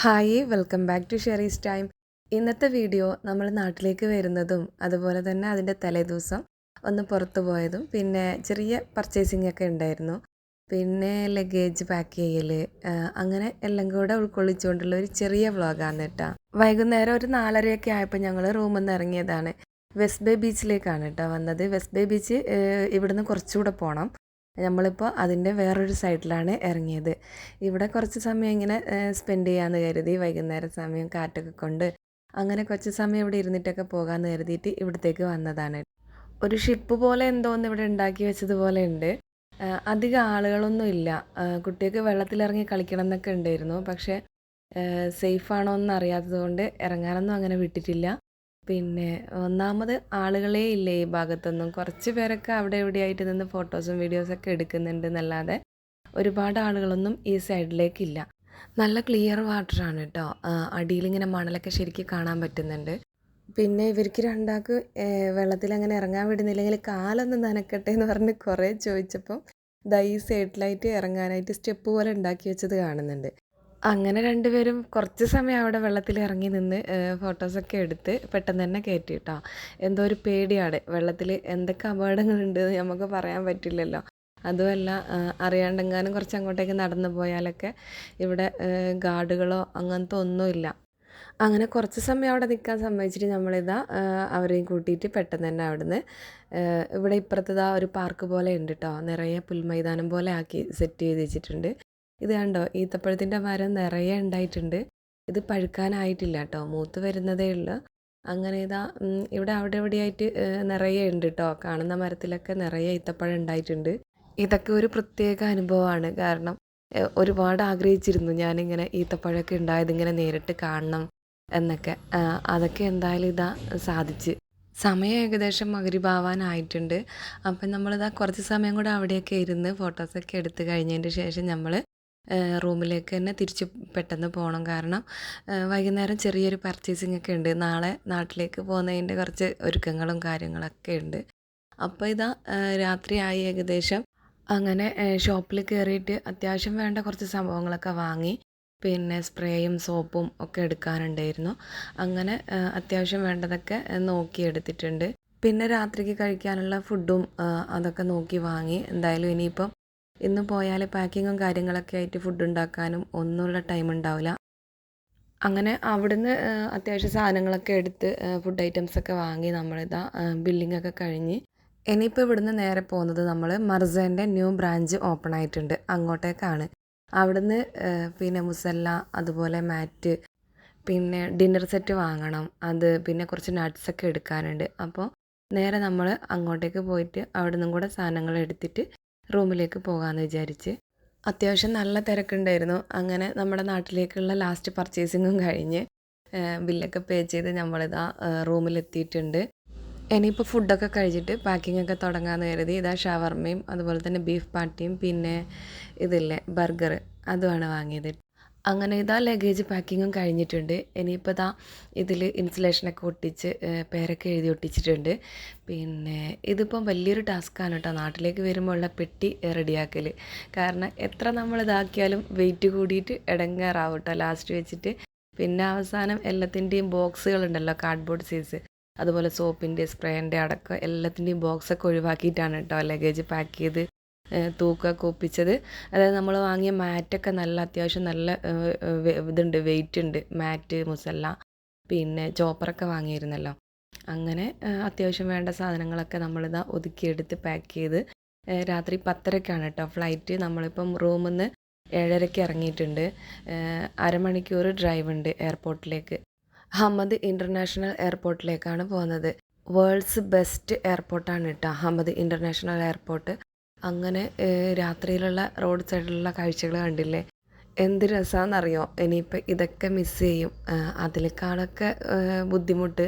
Hi welcome back to Sherry's time. ഇന്നത്തെ video നമ്മൾ നാട്ടിലേക്ക് വരുന്നതും അതുപോലെ തന്നെ അതിന്റെ തലേദിവസം ഒന്ന് പുറത്ത് പോയതും പിന്നെ ചെറിയ പർച്ചേസിംഗ് ഒക്കെ ഉണ്ടായിരുന്നു. പിന്നെ ലഗേജ് പാക്ക് ചെയ്യൽ അങ്ങനെ എല്ലാം കൂടെ ഉൾക്കൊള്ളിച്ചുകൊണ്ടുള്ള ഒരു ചെറിയ വ്ളോഗാണ് കേട്ടോ വൈകുന്നേരം ഒരു നാലരയൊക്കെ ആയപ്പോൾ ഞങ്ങൾ റൂമിൽ നിന്ന് ഇറങ്ങിയതാണ്. വെസ്റ്റ് ബേ ബീച്ചിലേക്കാണ് കേട്ടോ വന്നത്. വെസ്റ്റ് ബേ ബീച്ച് ഇവിടുന്ന് കുറച്ചുകൂടെ പോകണം നമ്മളിപ്പോൾ അതിന്റെ വേറൊരു സൈഡിലാണ് ഇറങ്ങിയത്. ഇവിടെ കുറച്ച് സമയം ഇങ്ങനെ സ്പെൻഡ് ചെയ്യാമെന്ന് കരുതി വൈകുന്നേരം സമയം കാറ്റൊക്കെ കൊണ്ട് അങ്ങനെ കുറച്ച് സമയം ഇവിടെ ഇരുന്നിട്ടൊക്കെ പോകാമെന്ന് കരുതിയിട്ട് ഇവിടത്തേക്ക് വന്നതാണ്. ഒരു ഷിപ്പ് പോലെ എന്തോന്ന് ഇവിടെ ഉണ്ടാക്കി വെച്ചതുപോലെ ഉണ്ട്. അധികം ആളുകളൊന്നും ഇല്ല. കുട്ടികൾക്ക് വെള്ളത്തിലിറങ്ങി കളിക്കണം എന്നൊക്കെ ഉണ്ടായിരുന്നു. പക്ഷേ സേഫ് ആണോ എന്ന് അറിയാത്തത് കൊണ്ട് ഇറങ്ങാനൊന്നും അങ്ങനെ വിട്ടിട്ടില്ല. പിന്നെ ഒന്നാമത് ആളുകളേ ഇല്ലേ ഈ ഭാഗത്തൊന്നും. കുറച്ച് പേരൊക്കെ അവിടെ എവിടെയായിട്ട് നിന്ന് ഫോട്ടോസും വീഡിയോസൊക്കെ എടുക്കുന്നുണ്ട് എന്നല്ലാതെ ഒരുപാട് ആളുകളൊന്നും ഈ സൈഡിലേക്കില്ല. നല്ല ക്ലിയർ വാട്ടറാണ് കേട്ടോ. അടിയിലിങ്ങനെ മണലൊക്കെ ശരിക്കും കാണാൻ പറ്റുന്നുണ്ട്. പിന്നെ ഇവർക്ക് രണ്ടാൾക്ക് വെള്ളത്തിൽ അങ്ങനെ ഇറങ്ങാൻ വിടുന്നില്ലെങ്കിൽ കാലൊന്ന് നനക്കട്ടെ എന്ന് പറഞ്ഞ് കുറേ ചോദിച്ചപ്പം ദൈ സൈഡിലായിട്ട് ഇറങ്ങാനായിട്ട് സ്റ്റെപ്പ് പോലെ ഉണ്ടാക്കി വെച്ചത് കാണുന്നുണ്ട്. അങ്ങനെ രണ്ടുപേരും കുറച്ച് സമയം അവിടെ വെള്ളത്തിൽ ഇറങ്ങി നിന്ന് ഫോട്ടോസൊക്കെ എടുത്ത് പെട്ടെന്ന് തന്നെ കയറ്റി കേട്ടോ എന്തോ ഒരു പേടിയാണ്. വെള്ളത്തിൽ എന്തൊക്കെ അപകടങ്ങളുണ്ട് നമുക്ക് പറയാൻ പറ്റില്ലല്ലോ. അതുമല്ല അറിയാണ്ടെങ്ങാനും കുറച്ച് അങ്ങോട്ടേക്ക് നടന്നു പോയാലൊക്കെ ഇവിടെ ഗാർഡുകളോ അങ്ങനത്തെ ഒന്നുമില്ല. അങ്ങനെ കുറച്ച് സമയം അവിടെ നിൽക്കാൻ സമ്മതിച്ചിട്ട് നമ്മളിതാ അവരെയും കൂട്ടിയിട്ട് പെട്ടെന്ന് തന്നെ അവിടുന്ന് ഇവിടെ ഇപ്പുറത്തതാ ഒരു പാർക്ക് പോലെ ഉണ്ട് കേട്ടോ നിറയെ പുൽമൈതാനം പോലെ ആക്കി സെറ്റ് ചെയ്ത് വെച്ചിട്ടുണ്ട്. ഇത് കണ്ടോ? ഈത്തപ്പഴത്തിന്റെ മരം നിറയെ ഉണ്ടായിട്ടുണ്ട്. ഇത് പഴുക്കാനായിട്ടില്ല കേട്ടോ. മൂത്ത് വരുന്നതേ ഉള്ളൂ. അങ്ങനെ ഇതാ ഇവിടെ അവിടെ എവിടെയായിട്ട് നിറയെ ഉണ്ട് കേട്ടോ. കാണുന്ന മരത്തിലൊക്കെ നിറയെ ഈത്തപ്പഴം ഉണ്ടായിട്ടുണ്ട്. ഇതൊക്കെ ഒരു പ്രത്യേക അനുഭവമാണ്. കാരണം ഒരുപാട് ആഗ്രഹിച്ചിരുന്നു ഞാനിങ്ങനെ ഈത്തപ്പഴമൊക്കെ ഉണ്ടായത് ഇങ്ങനെ നേരിട്ട് കാണണം എന്നൊക്കെ. അതൊക്കെ എന്തായാലും ഇതാ സാധിച്ച്. സമയം ഏകദേശം മകരിഭാവാനായിട്ടുണ്ട് അപ്പം നമ്മളിതാ കുറച്ച് സമയം കൂടെ അവിടെയൊക്കെ ഇരുന്ന് ഫോട്ടോസൊക്കെ എടുത്ത് കഴിഞ്ഞതിന്റെ ശേഷം നമ്മൾ റൂമിലേക്ക് തന്നെ തിരിച്ച് പെട്ടെന്ന് പോകണം കാരണം വൈകുന്നേരം ചെറിയൊരു പർച്ചേസിംഗ് ഒക്കെ ഉണ്ട്. നാളെ നാട്ടിലേക്ക് പോകുന്നതിന്റെ കുറച്ച് ഒരുക്കങ്ങളും കാര്യങ്ങളൊക്കെ ഉണ്ട്. അപ്പോൾ ഇതാ രാത്രിയായി ഏകദേശം. അങ്ങനെ ഷോപ്പിൽ കയറിയിട്ട് അത്യാവശ്യം വേണ്ട കുറച്ച് സംഭവങ്ങളൊക്കെ വാങ്ങി. പിന്നെ സ്പ്രേയും സോപ്പും ഒക്കെ എടുക്കാനുണ്ടായിരുന്നു. അങ്ങനെ അത്യാവശ്യം വേണ്ടതൊക്കെ നോക്കി എടുത്തിട്ടുണ്ട്. പിന്നെ രാത്രിക്ക് കഴിക്കാനുള്ള ഫുഡും അതൊക്കെ നോക്കി വാങ്ങി. എന്തായാലും ഇനിയിപ്പം ഇന്ന് പോയാൽ പാക്കിങ്ങും കാര്യങ്ങളൊക്കെ ആയിട്ട് ഫുഡ് ഉണ്ടാക്കാനും ഒന്നുമുള്ള ടൈം ഉണ്ടാവില്ല. അങ്ങനെ അവിടുന്ന് അത്യാവശ്യം സാധനങ്ങളൊക്കെ എടുത്ത് ഫുഡ് ഐറ്റംസ് ഒക്കെ വാങ്ങി നമ്മളിതാ ബില്ലിംഗ് ഒക്കെ കഴിഞ്ഞ് ഇനിയിപ്പോൾ ഇവിടുന്ന് നേരെ പോകുന്നത് നമ്മൾ മർസേന്റെ ന്യൂ ബ്രാഞ്ച് ഓപ്പൺ ആയിട്ടുണ്ട്. അങ്ങോട്ടേക്കാണ്. അവിടുന്ന് പിന്നെ മുസല്ല അതുപോലെ മാറ്റ് പിന്നെ ഡിന്നർ സെറ്റ് വാങ്ങണം. അത് പിന്നെ കുറച്ച് നട്ട്സൊക്കെ എടുക്കാനുണ്ട്. അപ്പോൾ നേരെ നമ്മൾ അങ്ങോട്ടേക്ക് പോയിട്ട് അവിടെ നിന്നും കൂടെ സാധനങ്ങൾ എടുത്തിട്ട് റൂമിലേക്ക് പോകാമെന്ന് വിചാരിച്ച്. അത്യാവശ്യം നല്ല തിരക്കുണ്ടായിരുന്നു. അങ്ങനെ നമ്മുടെ നാട്ടിലേക്കുള്ള ലാസ്റ്റ് പർച്ചേസിങ്ങും കഴിഞ്ഞ് ബില്ലൊക്കെ പേ ചെയ്ത് നമ്മളിതാ റൂമിലെത്തിയിട്ടുണ്ട്. ഇനിയിപ്പോൾ ഫുഡൊക്കെ കഴിച്ചിട്ട് പാക്കിംഗ് ഒക്കെ തുടങ്ങാമെന്ന് കരുതി. ഇതാ ഷവർമയും അതുപോലെ തന്നെ ബീഫ് പാട്ടിയും പിന്നെ ഇതില്ലേ ബർഗർ അതുമാണ് വാങ്ങിയത്. അങ്ങനെ ഇതാ ലഗേജ് പാക്കിങ്ങും കഴിഞ്ഞിട്ടുണ്ട്. ഇനിയിപ്പോൾ ഇതാ ഇതിൽ ഇൻസുലേഷനൊക്കെ ഒട്ടിച്ച് പേരൊക്കെ എഴുതി ഒട്ടിച്ചിട്ടുണ്ട്. പിന്നെ ഇതിപ്പം വലിയൊരു ടാസ്ക്കാണ് കേട്ടോ നാട്ടിലേക്ക് വരുമ്പോൾ ഉള്ള പെട്ടി റെഡിയാക്കൽ കാരണം എത്ര നമ്മൾ ഇതാക്കിയാലും വെയിറ്റ് കൂടിയിട്ട് ഇടങ്ങാറാവും കേട്ടോ ലാസ്റ്റ് വെച്ചിട്ട്. പിന്നെ അവസാനം എല്ലാത്തിന്റെയും ബോക്സുകളുണ്ടല്ലോ കാർഡ്ബോർഡ് സൈസ് അതുപോലെ സോപ്പിന്റെ സ്പ്രേന്റെ അടക്കം എല്ലാത്തിന്റെയും ബോക്സൊക്കെ ഒഴിവാക്കിയിട്ടാണ് കേട്ടോ ലഗേജ് പാക്ക് ചെയ്ത്. തൂക്കമൊക്കെ ഒപ്പിച്ചത് അതായത് നമ്മൾ വാങ്ങിയ മാറ്റൊക്കെ നല്ല അത്യാവശ്യം നല്ല ഇതുണ്ട് വെയിറ്റ് ഉണ്ട്. മാറ്റ് മുസല്ല പിന്നെ ചോപ്പറൊക്കെ വാങ്ങിയിരുന്നല്ലോ. അങ്ങനെ അത്യാവശ്യം വേണ്ട സാധനങ്ങളൊക്കെ നമ്മളിതാ ഒതുക്കിയെടുത്ത് പാക്ക് ചെയ്ത് രാത്രി പത്തരക്കാണ് കേട്ടോ ഫ്ലൈറ്റ് നമ്മളിപ്പം റൂമിൽ നിന്ന് ഏഴരയ്ക്ക് ഇറങ്ങിയിട്ടുണ്ട്. അരമണിക്കൂർ ഡ്രൈവ് ഉണ്ട് എയർപോർട്ടിലേക്ക് അഹമ്മദ് ഇന്റർനാഷണൽ എയർപോർട്ടിലേക്കാണ് പോകുന്നത്. വേൾഡ്സ് ബെസ്റ്റ് എയർപോർട്ടാണ് കേട്ടോ അഹമ്മദ് ഇന്റർനാഷണൽ എയർപോർട്ട് അങ്ങനെ രാത്രിയിലുള്ള റോഡ് സൈഡിലുള്ള കാഴ്ചകൾ കണ്ടില്ലേ? എന്ത് രസമാണെന്നറിയോ ഇനിയിപ്പോൾ ഇതൊക്കെ മിസ് ചെയ്യും. അതിലേക്കാളൊക്കെ ബുദ്ധിമുട്ട്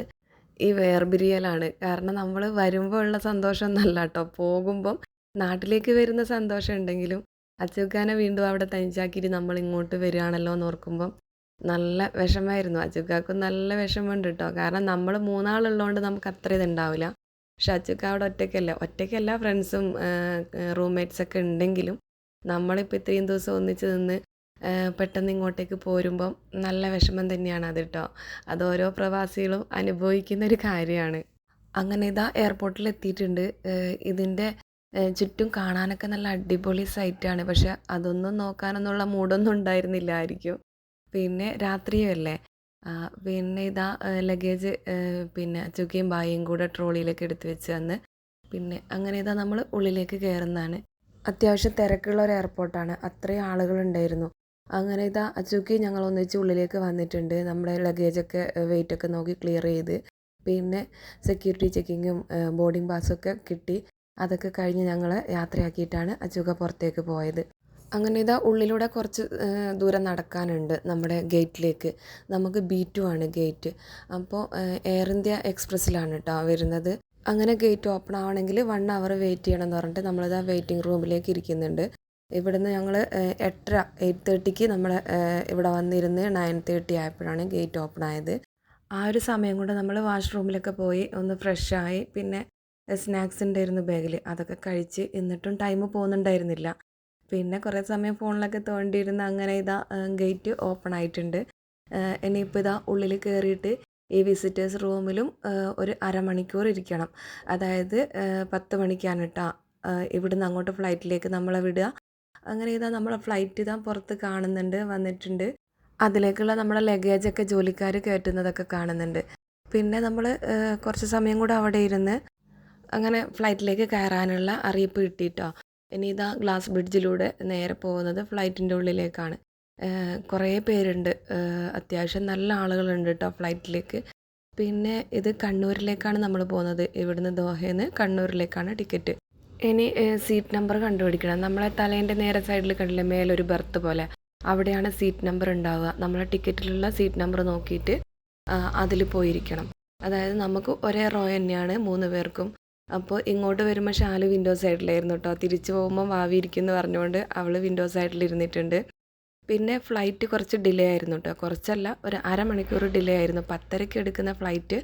ഈ വേർപിരിയലാണ്. കാരണം നമ്മൾ വരുമ്പോൾ ഉള്ള സന്തോഷം എന്നല്ല കേട്ടോ പോകുമ്പം നാട്ടിലേക്ക് വരുന്ന സന്തോഷം ഉണ്ടെങ്കിലും അച്ചുക്കാനെ വീണ്ടും അവിടെ തനിച്ചാക്കിയിട്ട് നമ്മൾ ഇങ്ങോട്ട് വരികയാണല്ലോ എന്ന് ഓർക്കുമ്പം നല്ല വിഷമമായിരുന്നു. അച്ചുക്കാക്കും നല്ല വിഷമമുണ്ട് കേട്ടോ കാരണം നമ്മൾ മൂന്നാളുള്ളതുകൊണ്ട് നമുക്ക് അത്ര ഇതുണ്ടാവില്ല. അച്ചുക്ക അവിടെ ഒറ്റയ്ക്കല്ല? ഒറ്റയ്ക്കല്ല ഫ്രണ്ട്സും റൂംമേറ്റ്സൊക്കെ ഉണ്ടെങ്കിലും നമ്മളിപ്പോൾ ഇത്രയും ദിവസം ഒന്നിച്ച് നിന്ന് പെട്ടെന്ന് ഇങ്ങോട്ടേക്ക് പോരുമ്പം നല്ല വിഷമം തന്നെയാണ് അത് കേട്ടോ അത് ഓരോ പ്രവാസികളും അനുഭവിക്കുന്ന ഒരു കാര്യമാണ്. അങ്ങനെ ഇതാ എയർപോർട്ടിൽ എത്തിയിട്ടുണ്ട്. ഇതിന്റെ ചുറ്റും കാണാനൊക്കെ നല്ല അടിപൊളി സൈറ്റാണ് പക്ഷെ അതൊന്നും നോക്കാനൊന്നുള്ള മൂഡൊന്നും ഉണ്ടായിരുന്നില്ലായിരിക്കും. പിന്നെ രാത്രിയുമല്ലേ പിന്നെ ഇതാ ലഗേജ് പിന്നെ ചുക്കിയും ബായും കൂടെ ട്രോളിയിലേക്ക് എടുത്തു വെച്ച് തന്ന്. പിന്നെ അങ്ങനെ ഇതാ നമ്മൾ ഉള്ളിലേക്ക് കയറുന്നതാണ്. അത്യാവശ്യം തിരക്കുള്ള ഒരു എയർപോർട്ടാണ് അത്രയും ആളുകളുണ്ടായിരുന്നു അങ്ങനെ ഇതാ അച്ചുക്കി ഞങ്ങൾ ഒന്നിച്ച് ഉള്ളിലേക്ക് വന്നിട്ടുണ്ട്. നമ്മുടെ ലഗേജൊക്കെ വെയിറ്റ് ഒക്കെ നോക്കി ക്ലിയർ ചെയ്ത്. പിന്നെ സെക്യൂരിറ്റി ചെക്കിങ്ങും ബോർഡിംഗ് പാസ്സൊക്കെ കിട്ടി. അതൊക്കെ കഴിഞ്ഞ് ഞങ്ങൾ യാത്രയാക്കിയിട്ടാണ് അച്ചുക പുറത്തേക്ക് പോയത്. അങ്ങനെ ഇതാ ഉള്ളിലൂടെ കുറച്ച് ദൂരം നടക്കാനുണ്ട് നമ്മുടെ ഗേറ്റിലേക്ക്. നമുക്ക് ബി ടു ആണ് ഗേറ്റ്. അപ്പോൾ എയർ ഇന്ത്യ എക്സ്പ്രസ്സിലാണ് കേട്ടോ വരുന്നത്. അങ്ങനെ ഗേറ്റ് ഓപ്പൺ ആവണമെങ്കിൽ വൺ അവർ വെയിറ്റ് ചെയ്യണം എന്ന് പറഞ്ഞിട്ട് നമ്മളിതാ വെയിറ്റിംഗ് റൂമിലേക്ക് ഇരിക്കുന്നുണ്ട്. ഇവിടുന്ന് ഞങ്ങൾ എട്ടര എയ്റ്റ് തേർട്ടിക്ക് നമ്മൾ ഇവിടെ വന്നിരുന്ന് നയൻ തേർട്ടി ആയപ്പോഴാണ് ഗേറ്റ് ഓപ്പൺ ആയത്. ആ ഒരു സമയം കൊണ്ട് നമ്മൾ വാഷ്റൂമിലൊക്കെ പോയി ഒന്ന് ഫ്രഷായി പിന്നെ സ്നാക്സ് ഉണ്ടായിരുന്നു ബാഗിൽ അതൊക്കെ കഴിച്ച് എന്നിട്ടും ടൈം പോകുന്നുണ്ടായിരുന്നില്ല. പിന്നെ കുറേ സമയം ഫോണിലൊക്കെ തോണ്ടിയിരുന്ന് അങ്ങനെ ഇതാ ഗേറ്റ് ഓപ്പൺ ആയിട്ടുണ്ട്. ഇനിയിപ്പോൾ ഇതാ ഉള്ളിൽ കയറിയിട്ട് ഈ വിസിറ്റേഴ്സ് റൂമിലും ഒരു അരമണിക്കൂർ ഇരിക്കണം. അതായത് പത്ത് മണിക്കാണ് കേട്ടോ. ഇവിടുന്ന് അങ്ങോട്ട് ഫ്ലൈറ്റിലേക്ക് നമ്മളെ വിടുക. അങ്ങനെ ഇതാ നമ്മളെ ഫ്ലൈറ്റ് ഇതാ പുറത്ത് കാണുന്നുണ്ട് വന്നിട്ടുണ്ട്. അതിലേക്കുള്ള നമ്മുടെ ലഗേജൊക്കെ ജോലിക്കാർ കയറ്റുന്നതൊക്കെ കാണുന്നുണ്ട്. പിന്നെ നമ്മൾ കുറച്ച് സമയം കൂടെ അവിടെ ഇരുന്ന് അങ്ങനെ ഫ്ലൈറ്റിലേക്ക് കയറാനുള്ള അറിയിപ്പ് കിട്ടിയിട്ടോ ഇനി ഇതാ ഗ്ലാസ് ബ്രിഡ്ജിലൂടെ നേരെ പോകുന്നത് ഫ്ലൈറ്റിന്റെ ഉള്ളിലേക്കാണ്. കുറേ പേരുണ്ട്. അത്യാവശ്യം നല്ല ആളുകളുണ്ട് കേട്ടോ ഫ്ലൈറ്റിലേക്ക്. പിന്നെ ഇത് കണ്ണൂരിലേക്കാണ് നമ്മൾ പോകുന്നത്. ഇവിടുന്ന് ദോഹയിൽ നിന്ന് കണ്ണൂരിലേക്കാണ് ടിക്കറ്റ്. ഇനി സീറ്റ് നമ്പർ കണ്ടുപിടിക്കണം. നമ്മളെ തലേന്റെ നേരെ സൈഡിൽ കണ്ടില്ലേ മേലൊരു ബർത്ത് പോലെ. അവിടെയാണ് സീറ്റ് നമ്പർ ഉണ്ടാവുക. നമ്മളെ ടിക്കറ്റിലുള്ള സീറ്റ് നമ്പർ നോക്കിയിട്ട് അതിൽ പോയിരിക്കണം. അതായത് നമുക്ക് ഒരേ റോ തന്നെയാണ് മൂന്ന് പേർക്കും. അപ്പോൾ ഇങ്ങോട്ട് വരുമ്പോൾ ഷാൽ വിൻഡോ സൈഡിലായിരുന്നു കേട്ടോ തിരിച്ചു പോകുമ്പോൾ വാവി ഇരിക്കുന്നു പറഞ്ഞുകൊണ്ട് അവൾ വിൻഡോ സൈഡിൽ ഇരുന്നിട്ടുണ്ട് പിന്നെ ഫ്ലൈറ്റ് കുറച്ച് ഡിലേ ആയിരുന്നു കേട്ടോ കുറച്ചല്ല ഒരു അരമണിക്കൂർ ഡിലേ ആയിരുന്നു. പത്തരയ്ക്ക് എടുക്കുന്ന ഫ്ലൈറ്റ്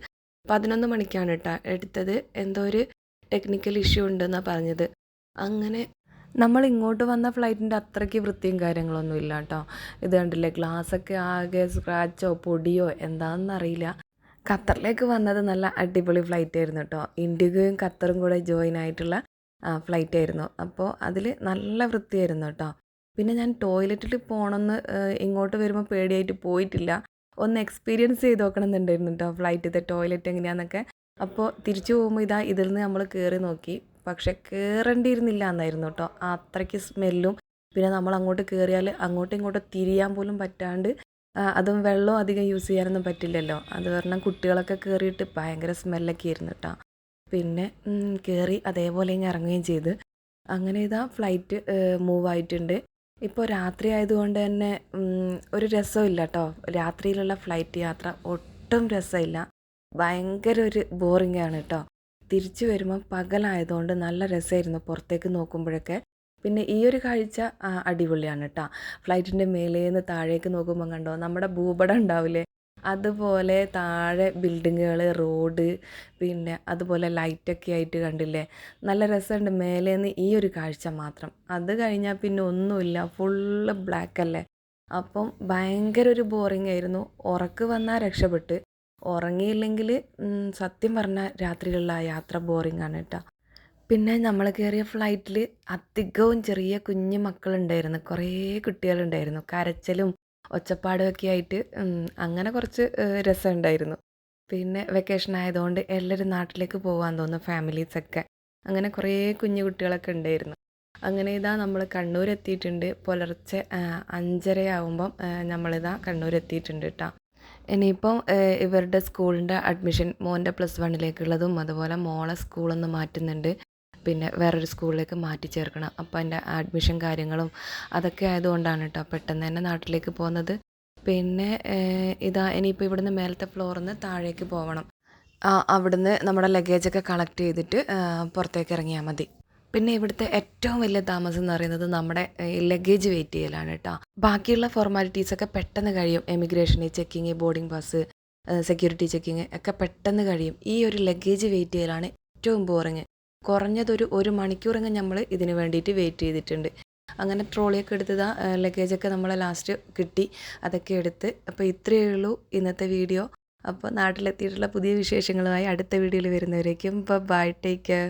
പതിനൊന്ന് മണിക്കാണ് കേട്ടോ എടുത്തത് എന്തോ ഒരു ടെക്നിക്കൽ ഇഷ്യൂ ഉണ്ടെന്നാണ് പറഞ്ഞത്. അങ്ങനെ നമ്മൾ ഇങ്ങോട്ട് വന്ന ഫ്ലൈറ്റിന്റെ അത്രയ്ക്ക് വൃത്തിയും കാര്യങ്ങളൊന്നും ഇല്ല കേട്ടോ ഇത് കണ്ടില്ലേ ഗ്ലാസ്സൊക്കെ ആകെ സ്ക്രാച്ചോ പൊടിയോ എന്താണെന്നറിയില്ല ഖത്തറിലേക്ക് വന്നത് നല്ല അടിപൊളി ഫ്ലൈറ്റ് ആയിരുന്നു കേട്ടോ ഇൻഡിഗോയും ഖത്തറും കൂടെ ജോയിൻ ആയിട്ടുള്ള ഫ്ലൈറ്റ് ആയിരുന്നു. അപ്പോൾ അതിൽ നല്ല വൃത്തിയായിരുന്നു കേട്ടോ പിന്നെ ഞാൻ ടോയ്ലറ്റിൽ പോകണമെന്ന് ഇങ്ങോട്ട് വരുമ്പോൾ പേടിയായിട്ട് പോയിട്ടില്ല. ഒന്ന് എക്സ്പീരിയൻസ് ചെയ്ത് നോക്കണം എന്നുണ്ടായിരുന്നു കേട്ടോ ഫ്ലൈറ്റിലത്തെ ടോയ്ലറ്റ് എങ്ങനെയാന്നൊക്കെ. അപ്പോൾ തിരിച്ചു പോകുമ്പോൾ ഇതാ ഇതിൽ നിന്ന് നമ്മൾ കയറി നോക്കി. പക്ഷെ കയറേണ്ടിയിരുന്നില്ല എന്നായിരുന്നു കേട്ടോ അത്രയ്ക്ക് സ്മെല്ലും പിന്നെ നമ്മൾ അങ്ങോട്ട് കയറിയാൽ അങ്ങോട്ടും ഇങ്ങോട്ടും തിരിയാൻ പോലും പറ്റാണ്ട് അതും വെള്ളം അധികം യൂസ് ചെയ്യാനൊന്നും പറ്റില്ലല്ലോ. അത് കാരണം കുട്ടികളൊക്കെ കയറിയിട്ട് ഭയങ്കര സ്മെല്ലൊക്കെ ആയിരുന്നു കേട്ടോ പിന്നെ കയറി അതേപോലെ ഇങ്ങ് ഇറങ്ങുകയും ചെയ്ത്. അങ്ങനെ ഇതാ ഫ്ലൈറ്റ് മൂവ് ആയിട്ടുണ്ട്. ഇപ്പോൾ രാത്രി ആയതുകൊണ്ട് തന്നെ ഒരു രസമില്ല കേട്ടോ രാത്രിയിലുള്ള ഫ്ലൈറ്റ് യാത്ര ഒട്ടും രസമില്ല. ഭയങ്കര ഒരു ബോറിംഗ് ആണ് കേട്ടോ തിരിച്ചു വരുമ്പോൾ പകലായതുകൊണ്ട് നല്ല രസമായിരുന്നു പുറത്തേക്ക് നോക്കുമ്പോഴൊക്കെ. പിന്നെ ഈ ഒരു കാഴ്ച അടിപൊളിയാണ് കേട്ടോ ഫ്ലൈറ്റിന്റെ മേലേന്ന് താഴേക്ക് നോക്കുമ്പോൾ കണ്ടോ നമ്മുടെ ഭൂപടം ഉണ്ടാവില്ലേ? അതുപോലെ താഴെ ബിൽഡിങ്ങുകൾ റോഡ് പിന്നെ അതുപോലെ ലൈറ്റൊക്കെ ആയിട്ട് കണ്ടില്ലേ? നല്ല രസമുണ്ട് മേലേന്ന് ഈ ഒരു കാഴ്ച മാത്രം. അത് കഴിഞ്ഞാൽ പിന്നെ ഒന്നുമില്ല ഫുള്ള് ബ്ലാക്ക് അല്ലേ അപ്പം ഭയങ്കര ഒരു ബോറിംഗ് ആയിരുന്നു ഉറക്ക് വന്നാൽ രക്ഷപ്പെട്ട് ഉറങ്ങിയില്ലെങ്കിൽ സത്യം പറഞ്ഞാൽ രാത്രികളിൽ ആ യാത്ര ബോറിംഗ് ആണ് കേട്ടോ പിന്നെ നമ്മൾ കയറിയ ഫ്ലൈറ്റിൽ അധികവും ചെറിയ കുഞ്ഞു മക്കളുണ്ടായിരുന്നു. കുറേ കുട്ടികളുണ്ടായിരുന്നു. കരച്ചിലും ഒച്ചപ്പാടും ഒക്കെ ആയിട്ട് അങ്ങനെ കുറച്ച് രസമുണ്ടായിരുന്നു. പിന്നെ വെക്കേഷൻ ആയതുകൊണ്ട് എല്ലാവരും നാട്ടിലേക്ക് പോകാൻ തോന്നുന്നു ഫാമിലീസൊക്കെ അങ്ങനെ കുറേ കുഞ്ഞു കുട്ടികളൊക്കെ ഉണ്ടായിരുന്നു. അങ്ങനെ ഇതാ നമ്മൾ കണ്ണൂർ എത്തിയിട്ടുണ്ട് പുലർച്ചെ അഞ്ചരയാവുമ്പം നമ്മളിതാ കണ്ണൂർ എത്തിയിട്ടുണ്ട് കേട്ടോ ഇനിയിപ്പം ഇവരുടെ സ്കൂളിന്റെ അഡ്മിഷൻ മോന്റെ പ്ലസ് വണ്ണിലേക്കുള്ളതും അതുപോലെ മോളെ സ്കൂളൊന്ന് മാറ്റുന്നുണ്ട്. പിന്നെ വേറൊരു സ്കൂളിലേക്ക് മാറ്റി ചേർക്കണം. അപ്പോൾ അതിന്റെ അഡ്മിഷൻ കാര്യങ്ങളും അതൊക്കെ ആയതുകൊണ്ടാണ് കേട്ടോ പെട്ടെന്ന് തന്നെ നാട്ടിലേക്ക് പോകുന്നത്. പിന്നെ ഇതാ ഇനിയിപ്പോൾ ഇവിടുന്ന് മേലത്തെ ഫ്ലോറിൽ നിന്ന് താഴേക്ക് പോകണം അവിടുന്ന് നമ്മുടെ ലഗേജൊക്കെ കളക്ട് ചെയ്തിട്ട് പുറത്തേക്ക് ഇറങ്ങിയാൽ മതി. പിന്നെ ഇവിടുത്തെ ഏറ്റവും വലിയ താമസം എന്ന് പറയുന്നത് നമ്മുടെ ലഗേജ് വെയിറ്റ് ചെയ്യലാണ് കേട്ടോ ബാക്കിയുള്ള ഫോർമാലിറ്റീസൊക്കെ പെട്ടെന്ന് കഴിയും. Emigration checking boarding pass security checking ഒക്കെ പെട്ടെന്ന് കഴിയും. ഈ ഒരു ലഗേജ് വെയിറ്റ് ചെയ്യലാണ് ഏറ്റവും ബോറിങ് കുറഞ്ഞതൊരു ഒരു മണിക്കൂറെങ്കിലും നമ്മൾ ഇതിന് വേണ്ടിയിട്ട് വെയിറ്റ് ചെയ്തിട്ടുണ്ട്. അങ്ങനെ ട്രോളിയൊക്കെ എടുത്തതാ ലഗേജൊക്കെ നമ്മളെ ലാസ്റ്റ് കിട്ടി. അതൊക്കെ എടുത്ത്. അപ്പോൾ ഇത്രയേ ഉള്ളൂ ഇന്നത്തെ വീഡിയോ അപ്പോൾ നാട്ടിലെത്തിയിട്ടുള്ള പുതിയ വിശേഷങ്ങളുമായി അടുത്ത വീഡിയോയിൽ വരുന്നവരേക്കും ബൈ ടേക്ക് കെയർ